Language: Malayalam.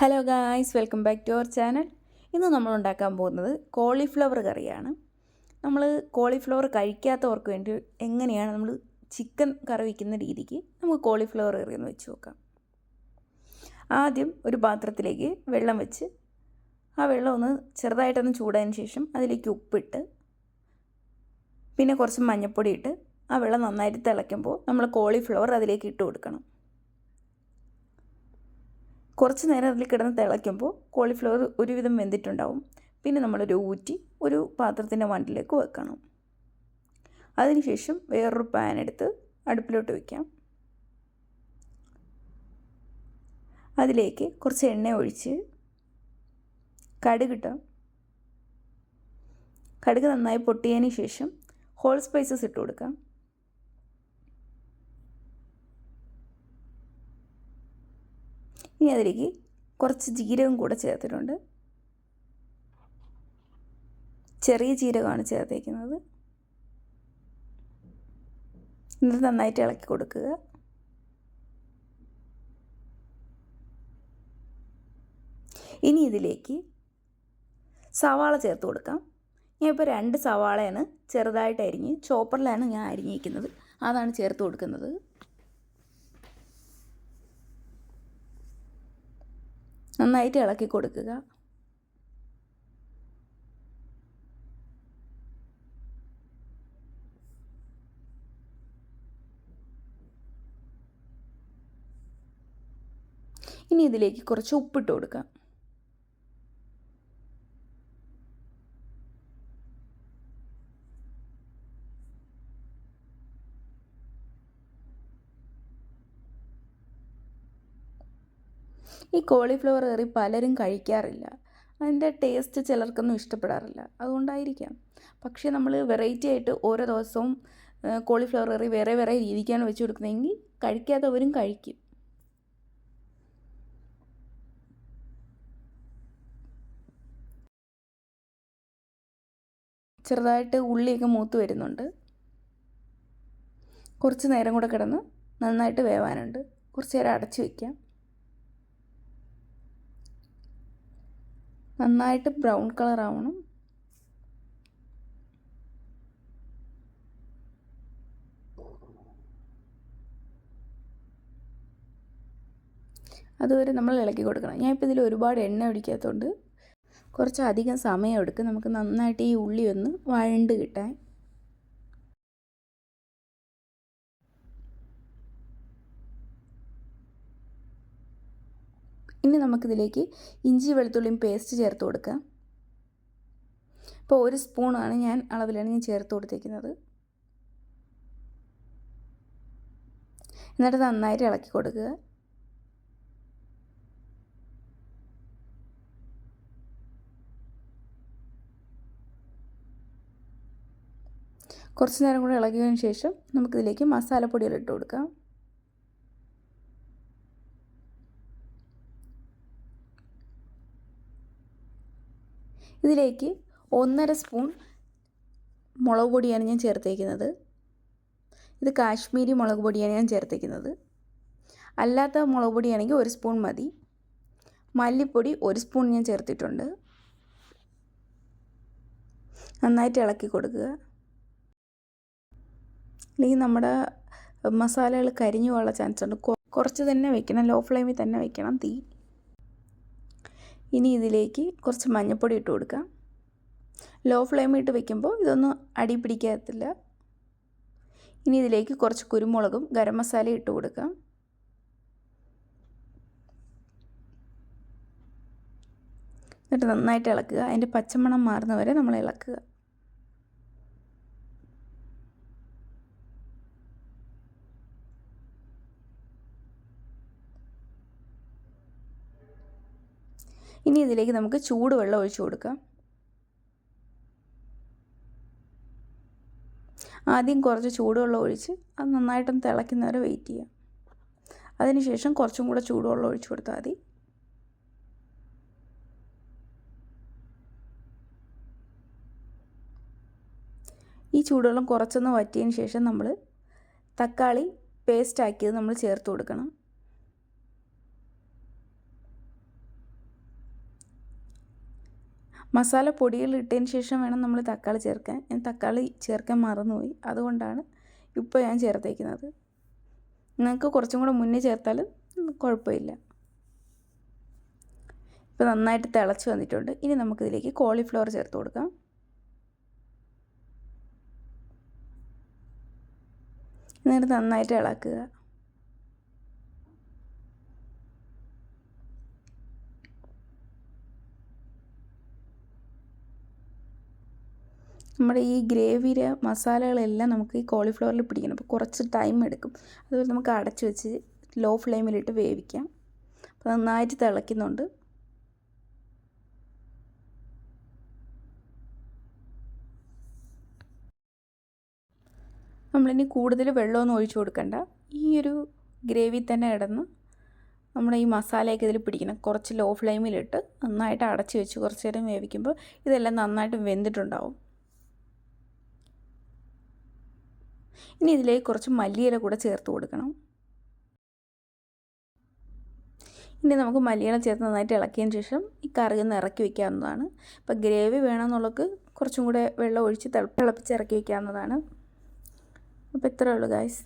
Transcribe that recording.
Hello guys welcome back to our channel ഇന്ന് നമ്മൾ ഉണ്ടാക്കാൻ പോകുന്നത് കോളിഫ്ലവർ കറിയാണ്. നമ്മൾ കോളിഫ്ലവർ കഴിക്കാത്തവർക്ക് വേണ്ടി എങ്ങനെയാണ് നമ്മൾ ചിക്കൻ കറി വയ്ക്കുന്ന രീതിക്ക് നമുക്ക് കോളിഫ്ലവർ കറി ഒന്ന് വെച്ച് നോക്കാം. ആദ്യം ഒരു പാത്രത്തിലേക്ക് വെള്ളം വെച്ച് ആ വെള്ളം ഒന്ന് ചെറുതായിട്ടൊന്ന് ചൂടായതിന് ശേഷം അതിലേക്ക് ഉപ്പിട്ട് പിന്നെ കുറച്ച് മഞ്ഞൾപ്പൊടി ഇട്ട് ആ വെള്ളം നന്നായിട്ട് തിളയ്ക്കുമ്പോൾ നമ്മൾ കോളിഫ്ലവർ അതിലേക്ക് ഇട്ട് കൊടുക്കണം. കുറച്ച് നേരം അതിൽ കിടന്ന് തിളയ്ക്കുമ്പോൾ കോളിഫ്ലവർ ഒരുവിധം വെന്തിട്ടുണ്ടാവും. പിന്നെ നമ്മളൊരു ഊറ്റി ഒരു പാത്രത്തിന്റെ മണ്ടിലേക്ക് വെക്കണം. അതിനുശേഷം വേറൊരു പാൻ എടുത്ത് അടുപ്പിലോട്ട് വയ്ക്കാം അതിലേക്ക് കുറച്ച് എണ്ണ ഒഴിച്ച് കടുക് കടുകിട്ടാം കടുക് നന്നായി പൊട്ടിയതിന് ശേഷം ഹോൾ സ്പൈസസ് ഇട്ട് കൊടുക്കാം. ഇനി അതിലേക്ക് കുറച്ച് ജീരകം കൂടെ ചേർത്തിട്ടുണ്ട്. ചെറിയ ജീരകമാണ് ചേർത്തേക്കുന്നത്. എന്നിട്ട് നന്നായിട്ട് ഇളക്കി കൊടുക്കുക. ഇനി ഇതിലേക്ക് സവാള ചേർത്ത് കൊടുക്കാം. ഞാൻ ഇപ്പോൾ രണ്ട് സവാളയാണ് ചെറുതായിട്ട് അരിഞ്ഞ് ചോപ്പറിലാണ് ഞാൻ അരിഞ്ഞിരിക്കുന്നത്. അതാണ് ചേർത്ത് കൊടുക്കുന്നത്. നന്നായിട്ട് ഇളക്കി കൊടുക്കുക. ഇനി ഇതിലേക്ക് കുറച്ച് ഉപ്പിട്ട് കൊടുക്കാം. ഈ കോളിഫ്ലവർ കറി പലരും കഴിക്കാറില്ല. അതിന്റെ ടേസ്റ്റ് ചിലർക്കൊന്നും ഇഷ്ടപ്പെടാറില്ല. അതുകൊണ്ടായിരിക്കാം. പക്ഷേ നമ്മൾ വെറൈറ്റി ആയിട്ട് ഓരോ ദിവസവും കോളിഫ്ലവർ കറി വേറെ വേറെ രീതിക്കാണ് വെച്ച് കൊടുക്കുന്നതെങ്കിൽ കഴിക്കാത്തവരും കഴിക്കും. ചെറുതായിട്ട് ഉള്ളിയൊക്കെ മൂത്ത് വരുന്നുണ്ട്. കുറച്ച് നേരം കൂടെ കിടന്ന് നന്നായിട്ട് വേവാനുണ്ട്. കുറച്ച് നേരം അടച്ചു വയ്ക്കാം നന്നായിട്ട് ബ്രൗൺ കളർ ആവണം അതുവരെ നമ്മൾ ഇളക്കി കൊടുക്കണം. ഞാൻ ഇപ്പോൾ ഇതിൽ ഒരുപാട് എണ്ണ ഒഴിക്കാത്തതുകൊണ്ട് കുറച്ചധികം സമയം എടുക്കും. നമുക്ക് നന്നായിട്ട് ഈ ഉള്ളി ഒന്ന് വഴണ്ട് കിട്ടാൻ. ഇനി നമുക്കിതിലേക്ക് ഇഞ്ചി വെളുത്തുള്ളിയും പേസ്റ്റ് ചേർത്ത് കൊടുക്കുക. ഇപ്പോൾ ഒരു സ്പൂണാണ് ഞാൻ അളവിലാണ് ഞാൻ ചേർത്ത് കൊടുത്തിരിക്കുന്നത് എന്നിട്ട് നന്നായിട്ട് ഇളക്കി കൊടുക്കുക. കുറച്ച് നേരം കൂടെ ഇളകിയതിന് ശേഷം നമുക്കിതിലേക്ക് മസാലപ്പൊടികൾ ഇട്ട് കൊടുക്കാം. ഇതിലേക്ക് ഒന്നര സ്പൂൺ മുളക് പൊടിയാണ് ഞാൻ ചേർത്തേക്കുന്നത്. ഇത് കാശ്മീരി മുളക് പൊടിയാണ് ഞാൻ ചേർത്തേക്കുന്നത്. അല്ലാത്ത മുളക് പൊടിയാണെങ്കിൽ ഒരു സ്പൂൺ മതി. മല്ലിപ്പൊടി ഒരു സ്പൂൺ ഞാൻ ചേർത്തിട്ടുണ്ട്. നന്നായിട്ട് ഇളക്കി കൊടുക്കുക. അല്ലെങ്കിൽ നമ്മുടെ മസാലകൾ കരിഞ്ഞു പോകാനുള്ള ചാൻസ് ഉണ്ട്. കുറച്ച് തന്നെ വെക്കണം. ലോ ഫ്ലെയിമിൽ തന്നെ വെക്കണം. തീ ഇനി ഇതിലേക്ക് കുറച്ച് മഞ്ഞൾപ്പൊടി ഇട്ട് കൊടുക്കാം. ലോ ഫ്ലെയിമിൽ ഇട്ട് വെക്കുമ്പോൾ ഇതൊന്നും അടി പിടിക്കത്തില്ല ഇനി ഇതിലേക്ക് കുറച്ച് കുരുമുളകും ഗരം മസാല ഇട്ട് കൊടുക്കാം. എന്നിട്ട് നന്നായിട്ട് ഇളക്കുക. അതിന്റെ പച്ചമണം മാറുന്നവരെ നമ്മൾ ഇളക്കുക. ഇനി ഇതിലേക്ക് നമുക്ക് ചൂടുവെള്ളം ഒഴിച്ചു കൊടുക്കാം. ആദ്യം കുറച്ച് ചൂടുവെള്ളം ഒഴിച്ച് അത് നന്നായിട്ടൊന്ന് തിളയ്ക്കുന്നവരെ വെയിറ്റ് ചെയ്യാം. അതിനുശേഷം കുറച്ചും കൂടെ ചൂടുവെള്ളം ഒഴിച്ചു കൊടുത്താൽ മതി. ഈ ചൂടുവെള്ളം കുറച്ചൊന്ന് വറ്റിയതിന് ശേഷം നമ്മൾ തക്കാളി പേസ്റ്റ് ആക്കിയത് നമ്മൾ ചേർത്ത് കൊടുക്കണം. മസാല പൊടികൾ ഇട്ടതിന് ശേഷം വേണം നമ്മൾ തക്കാളി ചേർക്കാൻ. ഞാൻ തക്കാളി ചേർക്കാൻ മറന്നുപോയി. അതുകൊണ്ടാണ് ഇപ്പോൾ ഞാൻ ചേർത്തേക്കുന്നത്. നിങ്ങൾക്ക് കുറച്ചും കൂടെ മുന്നേ ചേർത്താലും കുഴപ്പമില്ല. ഇപ്പോൾ നന്നായിട്ട് തിളച്ച് വന്നിട്ടുണ്ട്. ഇനി നമുക്കിതിലേക്ക് കോളിഫ്ലവർ ചേർത്ത് കൊടുക്കാം. എന്നിട്ട് നന്നായിട്ട് ഇളക്കുക. നമ്മുടെ ഈ ഗ്രേവിയിലെ മസാലകളെല്ലാം നമുക്ക് ഈ കോളിഫ്ലവറിൽ പിടിക്കണം. അപ്പോൾ കുറച്ച് ടൈം എടുക്കും. അതുപോലെ നമുക്ക് അടച്ചു വെച്ച് ലോ ഫ്ലെയിമിലിട്ട് വേവിക്കാം. അപ്പോൾ നന്നായിട്ട് തിളയ്ക്കുന്നുണ്ട്. നമ്മളിനി കൂടുതൽ വെള്ളമൊന്നും ഒഴിച്ചു കൊടുക്കണ്ട. ഈ ഒരു ഗ്രേവി തന്നെ കിടന്ന് നമ്മുടെ ഈ മസാലയൊക്കെ ഇതിൽ പിടിക്കണം. കുറച്ച് ലോ ഫ്ലെയിമിലിട്ട് നന്നായിട്ട് അടച്ചു വെച്ച് കുറച്ച് നേരം വേവിക്കുമ്പോൾ ഇതെല്ലാം നന്നായിട്ട് വെന്തിട്ടുണ്ടാവും. ഇനി ഇതിലേക്ക് കുറച്ച് മല്ലിയില കൂടെ ചേർത്ത് കൊടുക്കണം. ഇനി നമുക്ക് മല്ലിയില ചേർത്ത് നന്നായിട്ട് ഇളക്കിയതിന് ശേഷം ഈ കറി ഒന്ന് ഇറക്കി വയ്ക്കാവുന്നതാണ് ഇപ്പോൾ ഗ്രേവി വേണമെന്നുള്ളവർക്ക് കുറച്ചും കൂടെ വെള്ളം ഒഴിച്ച് തിളപ്പിച്ച് ഇറക്കി വയ്ക്കാവുന്നതാണ് അപ്പോൾ ഇത്രയേ ഉള്ളൂ ഗായ്സ്